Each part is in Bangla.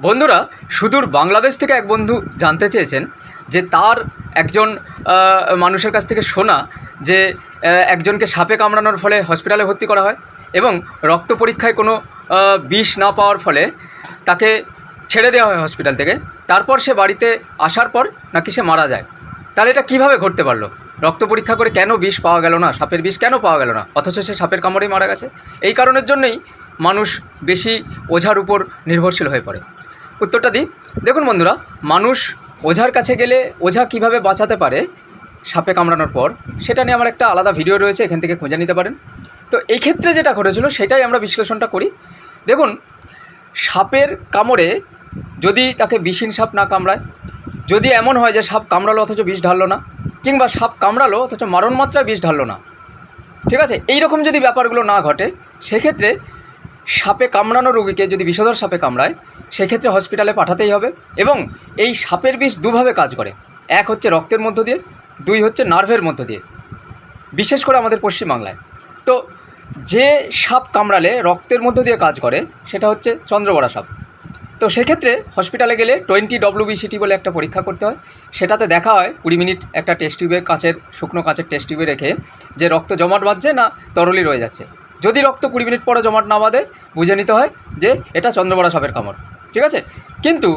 বন্ধুরা, সুদূর বাংলাদেশ থেকে এক বন্ধু জানতে চেয়েছেন যে তার একজন মানুষের কাছ থেকে শোনা যে একজনকে সাপে কামড়ানোর ফলে হসপিটালে ভর্তি করা হয় এবং রক্ত পরীক্ষায় কোনো বিষ না পাওয়ার ফলে তাকে ছেড়ে দেওয়া হয় হসপিটাল থেকে। তারপর সে বাড়িতে আসার পর নাকি সে মারা যায়। তাহলে এটা কীভাবে ঘটতে পারল? রক্ত পরীক্ষা করে কেন বিষ পাওয়া গেল না? সাপের বিষ কেন পাওয়া গেল না? অথচ সে সাপের কামড়েই মারা গেছে। এই কারণের জন্যই মানুষ বেশি ওঝার উপর নির্ভরশীল হয়ে পড়ে। উত্তরটা দিই। দেখুন বন্ধুরা, মানুষ ওঝার কাছে গেলে ওঝা কীভাবে বাঁচাতে পারে সাপে কামড়ানোর পর, সেটা নিয়ে আমার একটা আলাদা ভিডিও রয়েছে, এখান থেকে খুঁজে নিতে পারেন। তো এই ক্ষেত্রে যেটা ঘটেছিল, সেটাই আমরা বিশ্লেষণটা করি। দেখুন, সাপের কামড়ে যদি তাকে বিষহীন সাপ না কামড়ায়, যদি এমন হয় যে সাপ কামড়ালো অথচ বিষ ঢাললো না, কিংবা সাপ কামড়ালো অথচ মারণ মাত্রায় বিষ ঢাললো না, ঠিক আছে? এই রকম যদি ব্যাপারগুলো না ঘটে, সেক্ষেত্রে সাপে কামড়ানো রোগীকে যদি বিষধর সাপে কামড়ায় সেক্ষেত্রে হসপিটালে পাঠাতেই হবে এবং এই সাপের বিষ দুভাবে কাজ করে। এক হচ্ছে রক্তের মধ্য দিয়ে, দুই হচ্ছে নার্ভের মধ্য দিয়ে, বিশেষ করে আমাদের পশ্চিমবাংলায়। তো যে সাপ কামড়ালে রক্তের মধ্য দিয়ে কাজ করে, সেটা হচ্ছে চন্দ্রবড়া সাপ। তো সেক্ষেত্রে হসপিটালে গেলে টোয়েন্টি ডব্লিউবিসিটি বলে একটা পরীক্ষা করতে হয়। সেটাতে দেখা হয়, কুড়ি মিনিট একটা টেস্ট টিউবে কাঁচের, শুকনো কাঁচের টেস্ট টিউবে রেখে যে রক্ত জমাট বাঁধছে না তরলই রয়ে যাচ্ছে। যদি রক্ত কুড়ি মিনিট পরে জমাট না বাঁধে, বুঝে নিতে হয় যে এটা চন্দ্রবড়া সাপের কামড়। ঠিক আছে? কিন্তু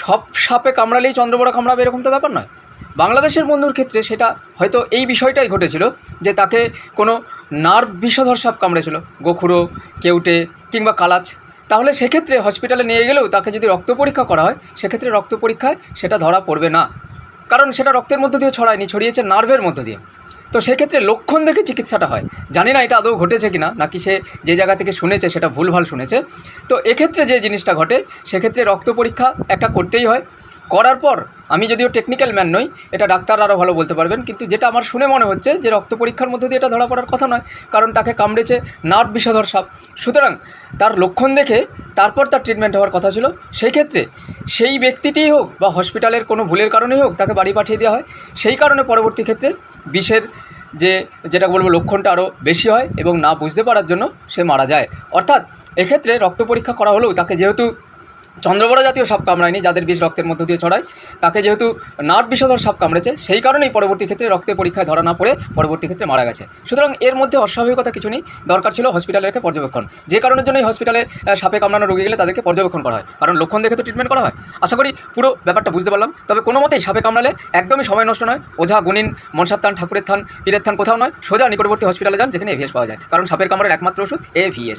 সব সাপে কামড়ালেই চন্দ্রবড়া কামড়াবে এরকম তো ব্যাপার নয়। বাংলাদেশের বন্ধুর ক্ষেত্রে সেটা হয়তো এই বিষয়টাই ঘটেছিল যে তাকে কোনো নার্ভ বিষধর সাপ কামড়েছিল, গোখুরো, কেউটে কিংবা কালাচ। তাহলে সেক্ষেত্রে হসপিটালে নিয়ে গেলেও তাকে যদি রক্ত পরীক্ষা করা হয়, সেক্ষেত্রে রক্ত পরীক্ষায় সেটা ধরা পড়বে না। কারণ সেটা রক্তের মধ্য দিয়ে ছড়ায়নি, ছড়িয়েছে নার্ভের মধ্য দিয়ে। তো সেক্ষেত্রে লক্ষণ দেখে চিকিৎসাটা হয়। জানি না এটা আদৌ ঘটেছে কি না নাকি সে যে জায়গা থেকে শুনেছে সেটা ভুলভাল শুনেছে। তো এক্ষেত্রে যে জিনিসটা ঘটে, সেক্ষেত্রে রক্ত পরীক্ষা একটা করতেই হয়। করার পর আমি যদিও টেকনিক্যাল ম্যান নই, এটা ডাক্তার আরও ভালো বলতে পারবেন, কিন্তু যেটা আমার শুনে মনে হচ্ছে যে রক্ত পরীক্ষার মধ্যে দিয়ে এটা ধরা পড়ার কথা নয়, কারণ তাকে কামড়েছে নার্ভ বিষধর সাপ। সুতরাং তার লক্ষণ দেখে তারপর তার ট্রিটমেন্ট হওয়ার কথা ছিল। সেই ক্ষেত্রে সেই ব্যক্তিটিই হোক বা হসপিটালের কোনো ভুলের কারণেই হোক তাকে বাড়ি পাঠিয়ে দেওয়া হয়। সেই কারণে পরবর্তী ক্ষেত্রে বিষের যে, যেটা বলব লক্ষণটা আরও বেশি হয় এবং না বুঝতে পারার জন্য সে মারা যায়। অর্থাৎ এক্ষেত্রে রক্ত পরীক্ষা করা হলেও তাকে যেহেতু চন্দ্রবড়া জাতীয় সাপ কামড়ায়নি, যাদের বিষ রক্তের মধ্য দিয়ে ছড়ায়। তাকে যেহেতু নাট বিষধর সাপ কামড়েছে, সেই কারণেই পরবর্তী ক্ষেত্রে রক্তের পরীক্ষায় ধরা না পড়ে পরবর্তী ক্ষেত্রে মারা গেছে। সুতরাং এর মধ্যে অস্বাভাবিকতা কিছু নেই, দরকার ছিল হসপিটালে রেখে পর্যবেক্ষণ। যে কারণের জন্যই হসপিটালে সাপে কামড়ানো রোগী গেলে তাদেরকে পর্যবেক্ষণ করা হয়। কারণ লক্ষণ দেখে তো ট্রিটমেন্ট করা হয়। আশা করি পুরো ব্যাপারটা বুঝতে পারলাম। তবে কোনো মতেই সাপে কামড়ালে একদমই সময় নষ্ট নয়। ওঝা গুনিন মনসার থান ঠাকুরের থান, পীরের থান কোথাও নয়। সোজা নিকটবর্তী হসপিটালে যান, যেখানে এভিএস পাওয়া যায়। কারণ সাপের কামড়ের একমাত্র ওষুধ এভিএস